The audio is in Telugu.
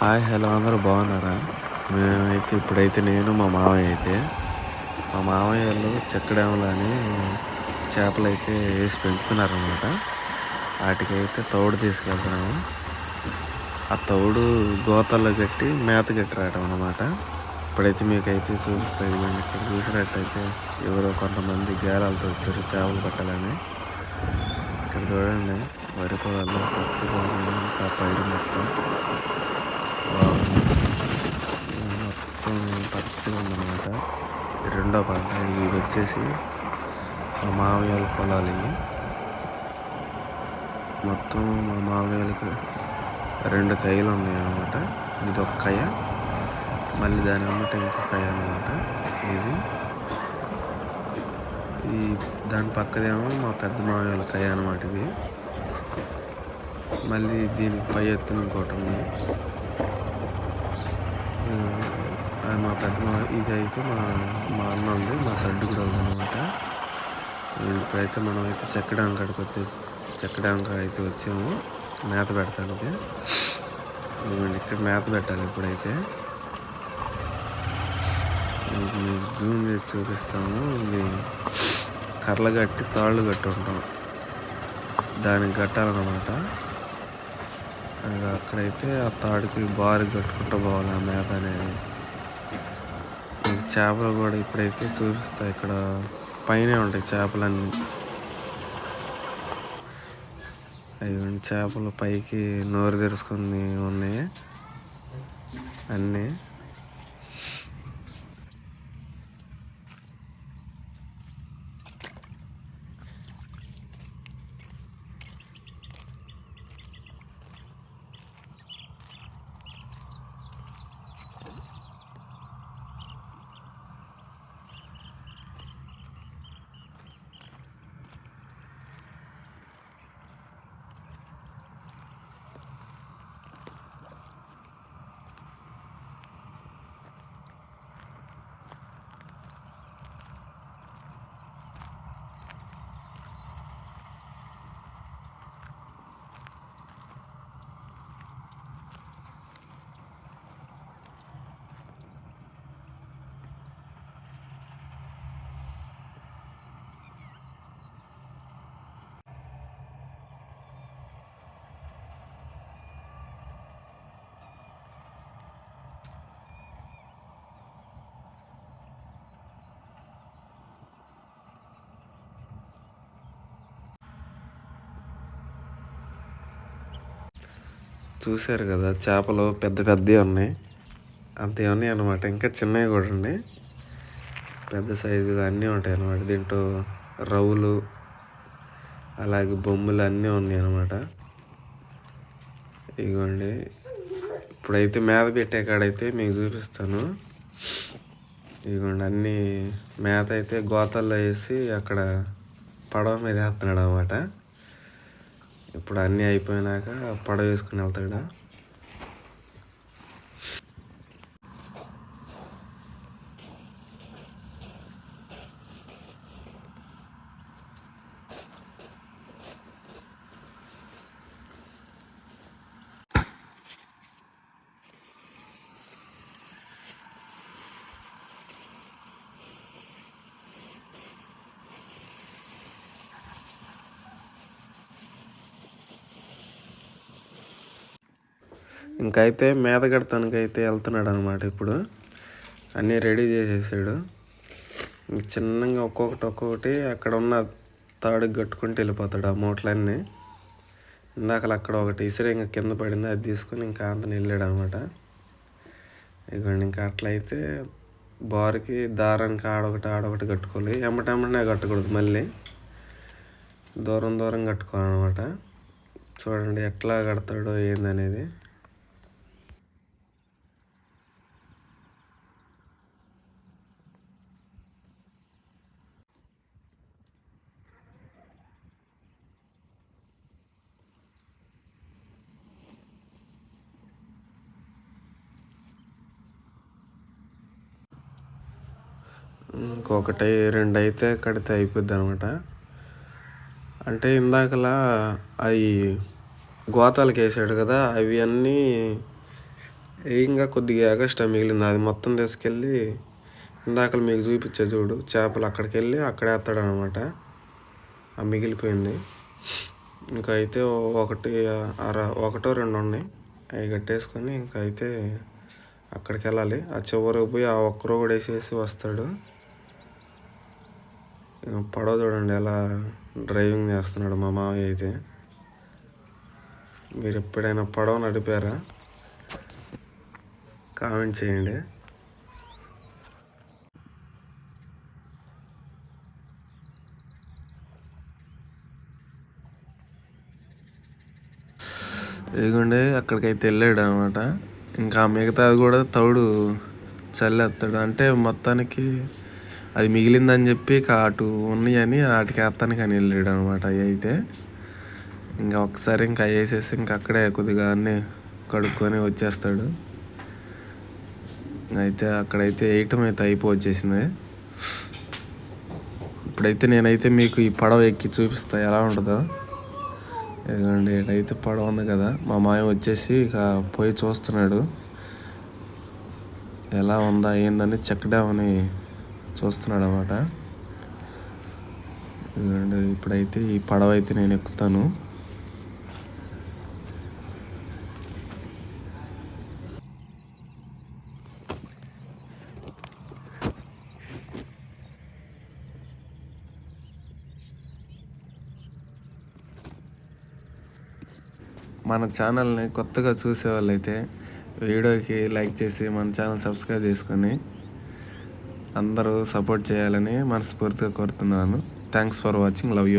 హాయ్ హలో అందరూ బాగున్నారా? మేమైతే ఇప్పుడైతే నేను మా మామయ్య అయితే. మా మామయ్య వాళ్ళు చెక్కడేమలు అని చేపలు అయితే వేసి పెంచుతున్నారు అనమాట వాటికైతే తౌడు తీసుకెళ్తున్నాము. ఆ తౌడు గోతల్లో కట్టి మేత కట్టి రావడం అనమాట ఇప్పుడైతే మీకైతే చూపిస్తాయి మేము ఇక్కడ చూసినట్టయితే ఎవరో కొంతమంది గేరాలతో వచ్చారు చేపలు పట్టాలని. ఇక్కడ చూడండి వరి పొలాల్లో పచ్చి పొలాలు ఇంకా పైరు మొత్తం. మొత్తం పచ్చిగా ఉందన్నమాట రెండో పంట ఇవి వచ్చేసి మా మామయ్య పొలాలు ఇవి. మొత్తం మా మామయ్యలకు రెండు కయ్యలు ఉన్నాయన్నమాట. ఇది ఒక కయ్య మళ్ళీ దాని అమ్మట ఇంకో కయ్య అనమాట ఇది ఈ దాని పక్కదేమో మా పెద్ద మామయ్యల కయ్య అనమాట ఇది. మళ్ళీ దీనికి పై ఎత్తున ఇంకోటి ఉంది. మా పెద్ద మా ఇది అయితే మా మా అన్న ఉంది మా సడ్డు కూడా ఉంది అనమాట ఇప్పుడైతే మనం అయితే చెక్కడం కాడికి వచ్చేసి చెక్కడం కాడ అయితే వచ్చాము. మేత పెడతానికి ఇక్కడ మేత పెట్టాలి ఇప్పుడైతే. మీకు జూమ్ చేసి చూపిస్తాము. ఇది కర్రలు కట్టి తాళ్ళు కట్టి ఉంటాం. దానికి కట్టాలన్నమాట. అక్కడైతే ఆ తాడుకి బారు కట్టుకుంటూ పోవాలి ఆ మేత అనేది. మీకు చేపలు కూడా ఇప్పుడైతే చూపిస్తా ఇక్కడ పైనే ఉంటాయి చేపలన్నీ. అవి చేపలు పైకి నోరు తెరుచుకొని ఉన్నాయి. అన్నీ. చూశారు కదా చేపలు పెద్ద పెద్దవి ఉన్నాయి. అంతే ఉన్నాయి అనమాట ఇంకా చిన్నవి కూడా ఉన్నాయి పెద్ద సైజులు అన్నీ ఉంటాయి అన్నమాట. దీంట్లో రవ్వులు అలాగే బొమ్మలు అన్నీ ఉన్నాయి అన్నమాట. ఇదిగోండి ఇప్పుడైతే మేత పెట్టే కాడైతే మీకు చూపిస్తాను. ఇదిగోండి అన్నీ మేత అయితే గోతల్లో వేసి అక్కడ పడవ మీద వేస్తున్నాడు అనమాట ఇప్పుడు అన్నీ అయిపోయినాక పడవ వేసుకుని వెళ్తాడు? ఇంకైతే మేత అయితే వెళ్తున్నాడు అనమాట ఇప్పుడు. అన్నీ రెడీ చేసేసాడు. చిన్నగా ఒక్కొక్కటి ఒక్కొక్కటి అక్కడ ఉన్న తాడుకి కట్టుకుంటూ వెళ్ళిపోతాడు ఆ మూటలన్నీ. ఇందాక అక్కడ ఒకటి ఇసిరి ఇంకా కింద పడింది అది తీసుకొని ఇంకా అంతని వెళ్ళాడు అనమాట ఇగోండి ఇంకా అట్లయితే బారుకి దారానికి ఆడొకటి ఆడొకటి కట్టుకోవాలి. ఎమ్మటెమ్మటనే కట్టకూడదు మళ్ళీ. దూరం దూరం కట్టుకోవాలన్నమాట. చూడండి ఎట్లా కడతాడో ఏందనేది. ఇంకొకటి రెండు అయితే కడితే అయిపోద్ది అనమాట అంటే ఇందాకలా అవి గోతాలకు వేసాడు కదా అవి అన్నీ ఇంకా కొద్దిగా ఎగస్ట్రా మిగిలింది. అది మొత్తం తీసుకెళ్ళి ఇందాకలు మీకు చూపించే చూడు చేపలు అక్కడికి వెళ్ళి అక్కడ వేస్తాడు అనమాట ఆ మిగిలిపోయింది. ఇంకా అయితే ఒకటి అర ఒకటో రెండు ఉన్నాయి. అవి కట్టేసుకొని ఇంకా అయితే అక్కడికి వెళ్ళాలి ఆ చివరికి పోయి ఆ ఒక్కరో కూడా వేసేసి వస్తాడు. పడవ చూడండి ఎలా డ్రైవింగ్ చేస్తున్నాడు మా మామయ్య అయితే. మీరు ఎప్పుడైనా పడవ నడిపారా? కామెంట్ చేయండి. ఇదిగోండి అక్కడికైతే వెళ్ళాడు అనమాట ఇంకా మిగతాది కూడా తౌడు చల్లేస్తాడు. అంటే మొత్తానికి అది మిగిలిందని చెప్పి ఇక అటు ఉన్నాయని వాటికి వేస్తానికి అని వెళ్ళాడు అనమాట అవి అయితే. ఇంకా ఒకసారి ఇంకా వేసేసి ఇంకా అక్కడే కొద్దిగా అన్నీ కడుక్కొని వచ్చేస్తాడు. అయితే అక్కడైతే వేయటం అయితే అయిపోవచ్చేసింది. ఇప్పుడైతే నేనైతే మీకు ఈ పడవ ఎక్కి చూపిస్తా ఎలా ఉంటుందో. ఎందుకంటే ఇటైతే పడవ ఉంది కదా. మా మాయ వచ్చేసి ఇక పోయి చూస్తున్నాడు. ఎలా ఉందా ఏందని చెక్ డ్యామ్ అని చూస్తున్నాడు అనమాట ఇప్పుడైతే ఈ పడవ అయితే నేను ఎక్కుతాను. మన ఛానల్ని కొత్తగా చూసే వాళ్ళైతే వీడియోకి లైక్ చేసి మన ఛానల్ సబ్స్క్రైబ్ చేసుకొని అందరూ సపోర్ట్ చేయాలని మనస్ఫూర్తిగా కోరుతున్నాను. Thanks for watching love you